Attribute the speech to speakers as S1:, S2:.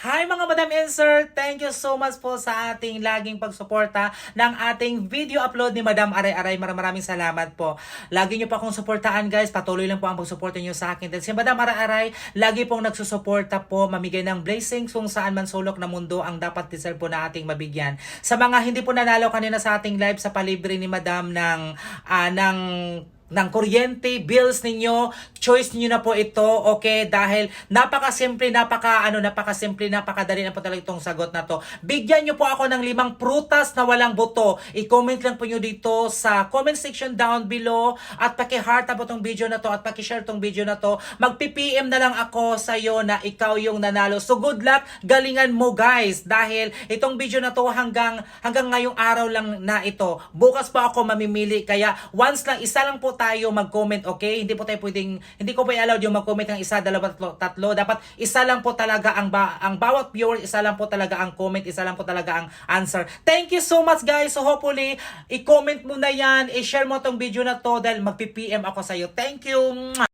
S1: Hi mga madam and sir! Thank you so much po sa ating laging pagsuporta ng ating video upload ni Madam Aray Aray. Maraming salamat po. Lagi niyo pa akong suportaan guys. Patuloy lang po ang pagsuporta niyo sa akin. Dahil si Madam Aray Aray, lagi pong nagsusuporta po, mamigay ng blessings kung saan man sulok na mundo ang dapat deserve po na ating mabigyan. Sa mga hindi po nanalo kanina sa ating live sa palibre ni Madam ng, ah, ng ng kuryente, bills ninyo, choice niyo na po ito, okay? Dahil napaka-simple, napaka, ano, napaka-simple, napakadali na po talaga itong sagot na to. Bigyan niyo po ako ng limang prutas na walang buto. I-comment lang po niyo dito sa comment section down below at paki-heart na po itong video na to at paki-share itong video na to. Mag-PPM na lang ako sa iyo na ikaw yung nanalo. So good luck, galingan mo guys dahil itong video na to hanggang hanggang ngayong araw lang na ito. Bukas pa ako mamimili kaya once lang isa lang po tayo mag-comment, okay? Hindi po tayo pwedeng hindi ko pa i-allowed yung mag-comment ng isa, dalawa, tatlo, tatlo. Dapat isa lang po talaga ang ba, ang bawat viewer, isa lang po talaga ang comment, isa lang po talaga ang answer. Thank you so much guys. So hopefully i-comment mo na yan, i-share mo tong video na to dahil mag-PPM ako sa iyo. Thank you.